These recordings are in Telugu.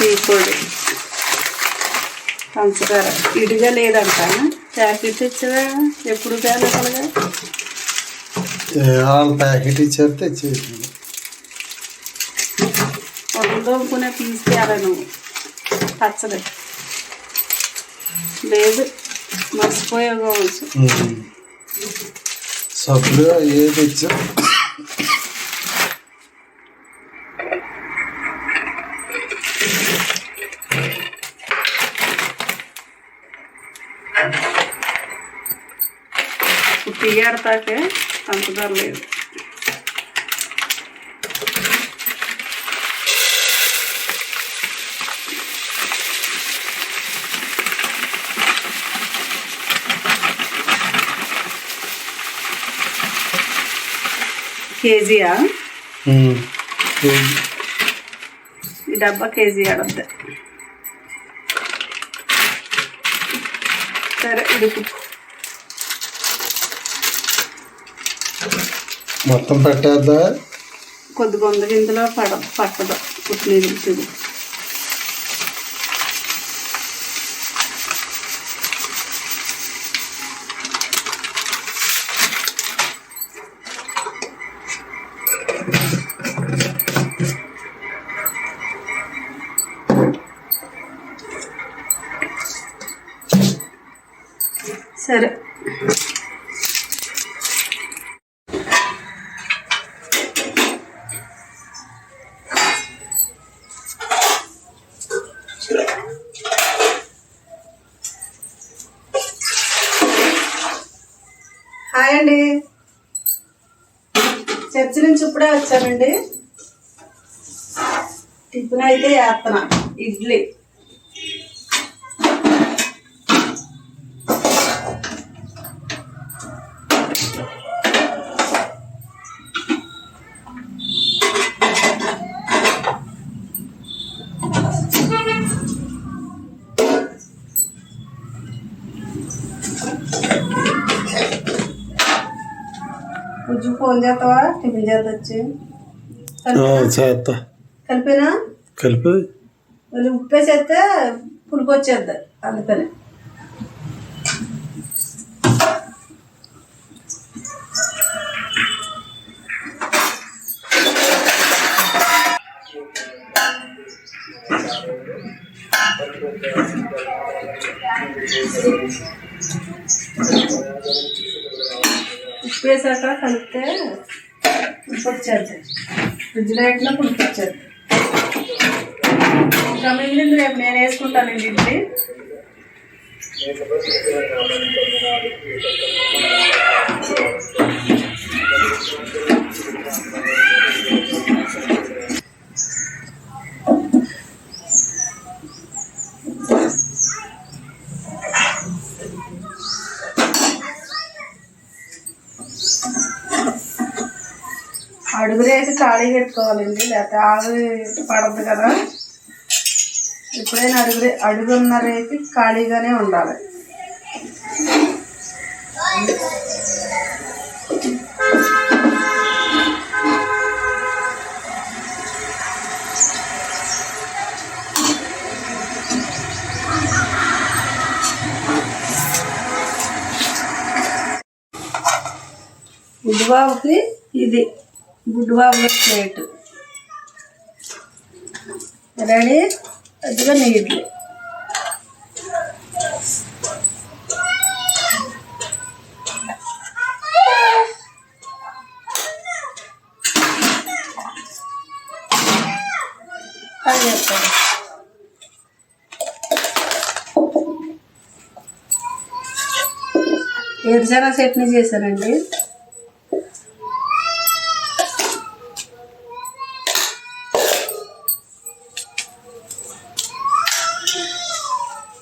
పొడి పంచదార. ఇడిగా లేదంట ప్యాకెట్ ఇచ్చవా ఎప్పుడు ప్యాకెట్ ఇచ్చారు తెచ్చేసింది వండుకునే తీసుకెళ్ళ నువ్వు? పచ్చడి. లేదు. మర్చిపోయా కావచ్చు. సబ్బులు ఏది తెచ్చా ఆడతాకే పంచదార లేదు. కేజీయా? ఈ డబ్బా కేజీ ఆడద్దు. సరే ఇడుకు మొత్తం పెట్టేద్దా? కొద్ది కొందరు ఇందులో పడ పట్టదు. పుట్టినీళ్ళు చూడు సరే. చేస్తానండి టిఫిన్ అయితే వేస్తున్నా ఇడ్లీ. కొంచెం ఫోన్ చేస్తావా టిఫిన్ చేద్దొచ్చి చేస్తా కలిపినా కలిపి మళ్ళీ ఉప్పేసేస్తే పులుపు వచ్చేద్ది అందుకని ఉప్పు వేసాక కలిపితే పులుపు వచ్చేది ఫ్రిడ్జ్లో పెట్టినా పులుపు వచ్చేది ఇంకా మిగిలింది రేపు నేను వేసుకుంటానండి ఇడ్లీ Thank you. వేసి పెట్టుకోవాలండి లేకపోతే ఆవిరి పడద్దు కదా. ఎప్పుడైనా అడుగు అడుగున్న ఖాళీగానే ఉండాలి. బుడ్డుబాబుకి ఇది. బుడ్డుబాబు ప్లేట్ రెడీ అదిగా నీళ్ళు అది చెప్తాను ఏడుజన చట్నీ చేశానండి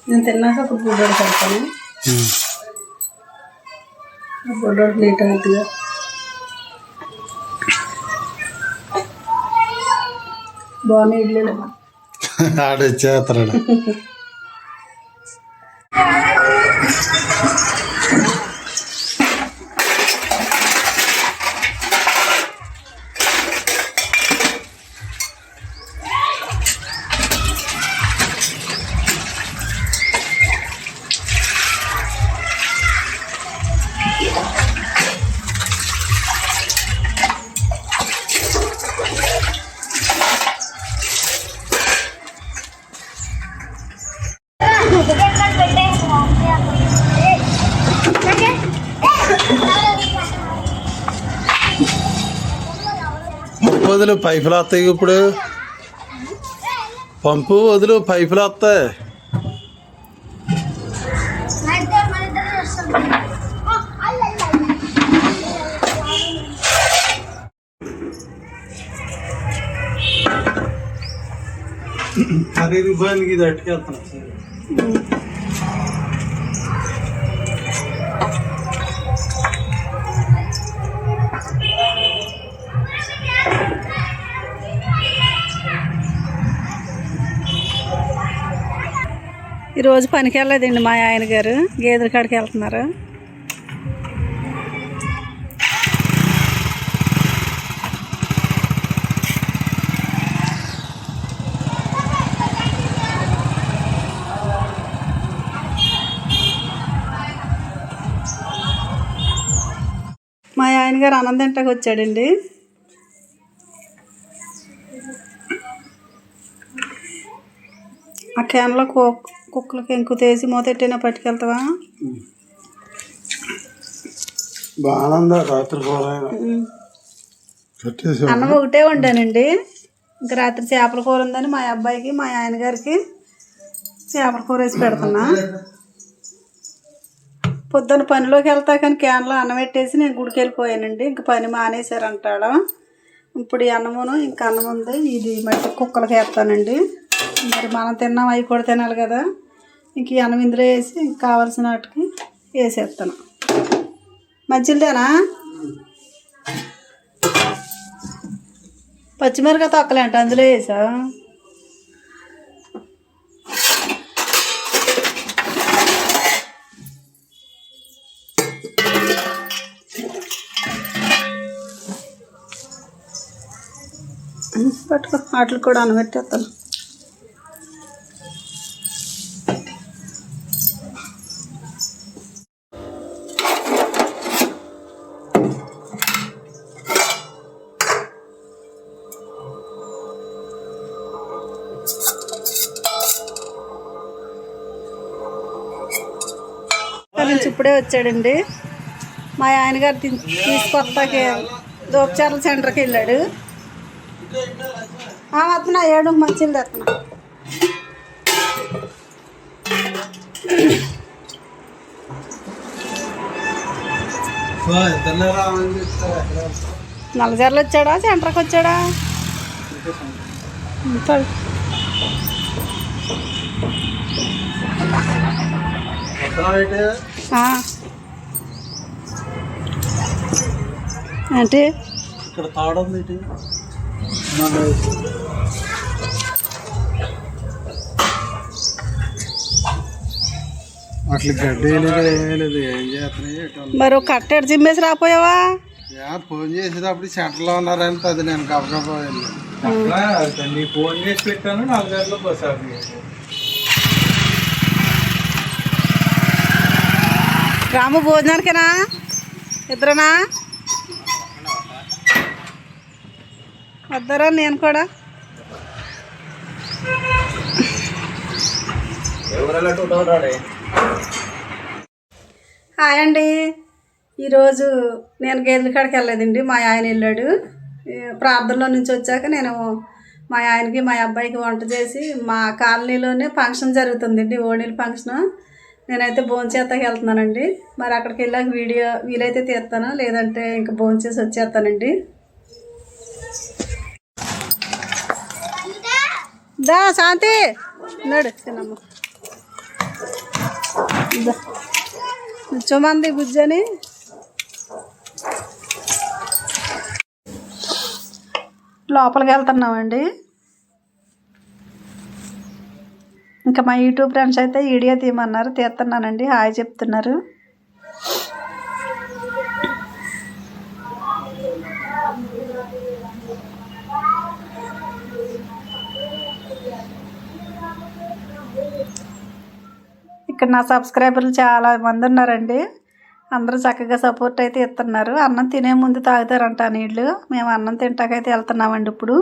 నేను తిన్నాక అప్పుడు గుడ్డోడు పెడతాను గుడ్డోడు లేట్ అవుతుందిగా బాగున్నాయి ఆడే వదిలు పైపులు వస్తాయి ఇప్పుడు. పంపు వదిలు పైపులు వస్తాయి. అది రూపాయలకి ఇది అట్టుకెళ్తున్నా ఈరోజు పనికి వెళ్ళలేదండి మా ఆయన గారు. గేదెల కాడికి వెళ్తున్నారు. మా ఆయన గారు అన్నం వచ్చాడండి. ఆ క్యాన్లో కోక్ కుక్కలకి ఎంకు తీసి మూతెట్టినా పట్టుకెళ్తావా? బాగుందా రాత్రి అన్నం ఒకటే వండానండి. ఇంకా రాత్రి చేపల కూర ఉందని మా అబ్బాయికి మా ఆయన గారికి చేపల కూర వేసి పెడుతున్నా. పొద్దున్న పనిలోకి వెళ్తా కానీ క్యాన్లో అన్నం పెట్టేసి నేను గుడికి వెళ్ళిపోయానండి. ఇంక పని మానేశారంటాడు. ఇప్పుడు ఈ అన్నమును ఇంకా అన్నం ఉంది. ఇది మట్టి కుక్కలకి వేస్తానండి. మరి మనం తిన్నాం అవి కూడా తినాలి కదా. ఇంక ఈ అన్నం ఇందులో వేసి ఇంక కావాల్సిన వాటికి వేసేస్తాను మంచిదేనా పచ్చిమిరకాయ తొక్కలేంట అందులో వేసా? పట్టుకో వాటికి కూడా అనబెట్టేస్తాను నుంచి ఇప్పుడే వచ్చాడండి. మా ఆయన గారు తీసుకొస్తాకి దోపచార్ల సెంటర్కి వెళ్ళాడు. వస్తున్నా ఏడు మంచిది చెప్తారు నల్లజర్లు వచ్చాడా? సెంటర్కి వచ్చాడా? ఏంటి ఇక్కడ తాడుంది ఇటు అట్లా గడ్డి లేదు ఏం చేస్తున్నాయి? మరి ఒక కట్టెడు జిమ్మేసి రాపోయావా యా, ఫోన్ చేసేటప్పుడు సెంటర్లో ఉన్నారంటే అది నేను నీ ఫోన్ చేసి పెట్టాను నాలుగు గంటలకు రాము భోజనానికేనా? ఇద్దరనా? వద్దరా నేను కూడా. హాయ్ అండి. ఈరోజు నేను గేదెల కాడికి వెళ్ళలేదండి. మా ఆయన వెళ్ళాడు. ప్రార్థనలో నుంచి వచ్చాక నేను మా ఆయనకి మా అబ్బాయికి వంట చేసి మా కాలనీలోనే ఫంక్షన్ జరుగుతుందండి. ఓణీల ఫంక్షన్. నేనైతే భోంచేతకి వెళ్తున్నానండి. మరి అక్కడికి వెళ్ళాక వీడియో వీలైతే తీస్తాను లేదంటే ఇంకా భోంచేసి వచ్చేస్తానండి. దా శాంతి! నడు చిన్నమ్మ దా. గుజ్జని లోపలికి వెళ్తున్నామండి. ఇంకా మా యూట్యూబ్ ఫ్రెండ్స్ అయితే వీడియో తీయమన్నారు తీస్తున్నానండి. హాయ్ చెప్తున్నారు. ఇక్కడ నా సబ్స్క్రైబర్లు చాలా మంది ఉన్నారండి. అందరూ చక్కగా సపోర్ట్ అయితే ఇస్తున్నారు. అన్నం తినే ముందు తాగుతారంట నీళ్ళు. మేము అన్నం తింటాకైతే వెళ్తున్నామండి ఇప్పుడు.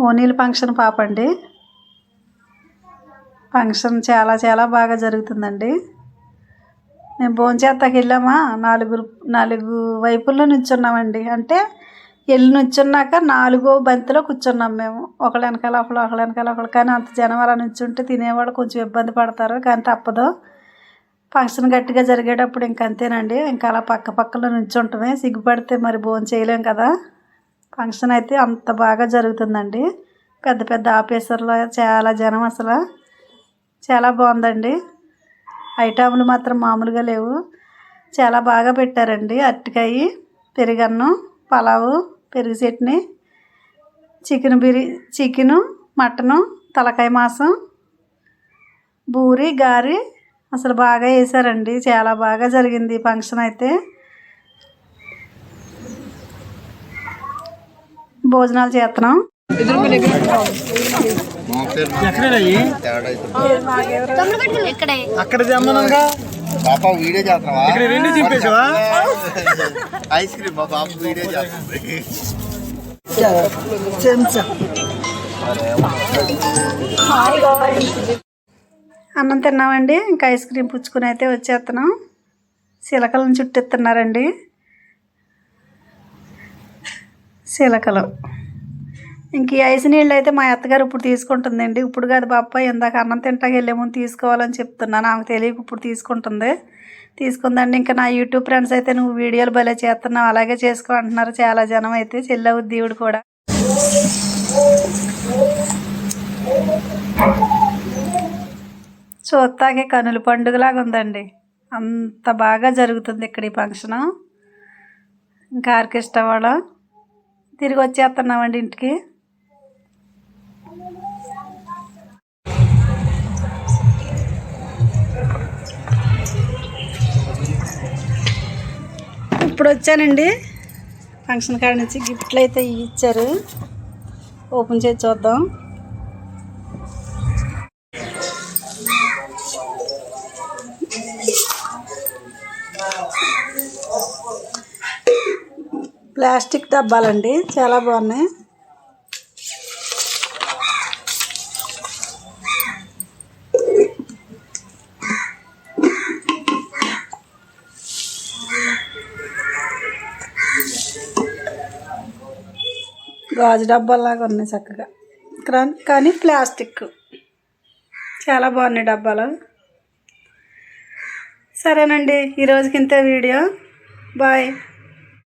ఓనీల ఫంక్షన్ పాప అండి ఫంక్షన్ చాలా చాలా బాగా జరుగుతుందండి. మేము భోంచేస్తాకి వెళ్ళామా? నాలుగు నాలుగు వైపుల్లో నుంచున్నామండి. అంటే వెళ్ళి నుంచున్నాక నాలుగో బంతిలో కూర్చున్నాం మేము. ఒకళ్ళ వెనకాల ఒకళ్ళు ఒకళ్ళ వెనకాల ఒకళ్ళు. కానీ అంత జనం అలా నుంచుంటే తినేవాళ్ళు కొంచెం ఇబ్బంది పడతారు. కానీ తప్పదు. ఫంక్షన్ గట్టిగా జరిగేటప్పుడు ఇంక అంతేనండి. ఇంకా అలా పక్క పక్కలో నుంచుంటమే. సిగ్గుపడితే మరి భోజనం చేయలేం కదా. ఫంక్షన్ అయితే అంత బాగా జరుగుతుందండి. పెద్ద పెద్ద ఆఫీసర్లో చాలా జనం అసలు. చాలా బాగుందండి. ఐటమ్లు మాత్రం మామూలుగా లేవు. చాలా బాగా పెట్టారండి. అరటికాయ పెరుగన్నం పలావు పెరుగు చట్నీ చికెన్ బిర్యా చికెను మటను తలకాయ మాంసం బూరి గారి అసలు బాగా వేసారండి. చాలా బాగా జరిగింది ఫంక్షన్ అయితే. భోజనాలు చేస్తున్నాం. అక్కడ తెమ్మనంగా పాప వీడియో చేస్తున్నావా? ఇక్కడ రెండు చింపేసావా? ఐస్ క్రీమ్ మా పాప వీడియో చేస్తుంది. అన్నం తిన్నామండి ఇంకా ఐస్ క్రీమ్ పుచ్చుకుని అయితే వచ్చేస్తున్నాం. శిలకలను చుట్టెత్తున్నారండి. శిలకలు. ఇంక ఈ ఐస్ నీళ్ళు అయితే మా అత్తగారు ఇప్పుడు తీసుకుంటుందండి. ఇప్పుడు కాదు బాప్ప ఇందాక అన్నం తింటాకి వెళ్ళేమో తీసుకోవాలని చెప్తున్నాను నాకు తెలియక ఇప్పుడు తీసుకుంటుంది. తీసుకుందండి. ఇంకా నా యూట్యూబ్ ఫ్రెండ్స్ అయితే నువ్వు వీడియోలు భలే చేస్తున్నావు. అలాగే చేసుకో అంటున్నారు. చాలా జనం అయితే చెల్లవు దేవుడు కూడా. చూస్తాకే కనుల పండుగలాగా ఉందండి. అంత బాగా జరుగుతుంది ఇక్కడ ఈ ఫంక్షను. ఇంకా ఆర్కెస్ట్రా వాళ్ళ తిరిగి వచ్చేస్తున్నామండి ఇంటికి? ఇప్పుడు వచ్చానండి ఫంక్షన్ కాడ నుంచి గిఫ్ట్లు అయితే ఇచ్చారు. ఓపెన్ చేసి చూద్దాం. ప్లాస్టిక్ డబ్బాలండి. చాలా బాగున్నాయి. గాజు డబ్బాలాగా ఉన్నాయి చక్కగా. కానీ ప్లాస్టిక్. చాలా బాగున్నాయి డబ్బాలు. సరేనండి ఈరోజుకింత వీడియో. బాయ్.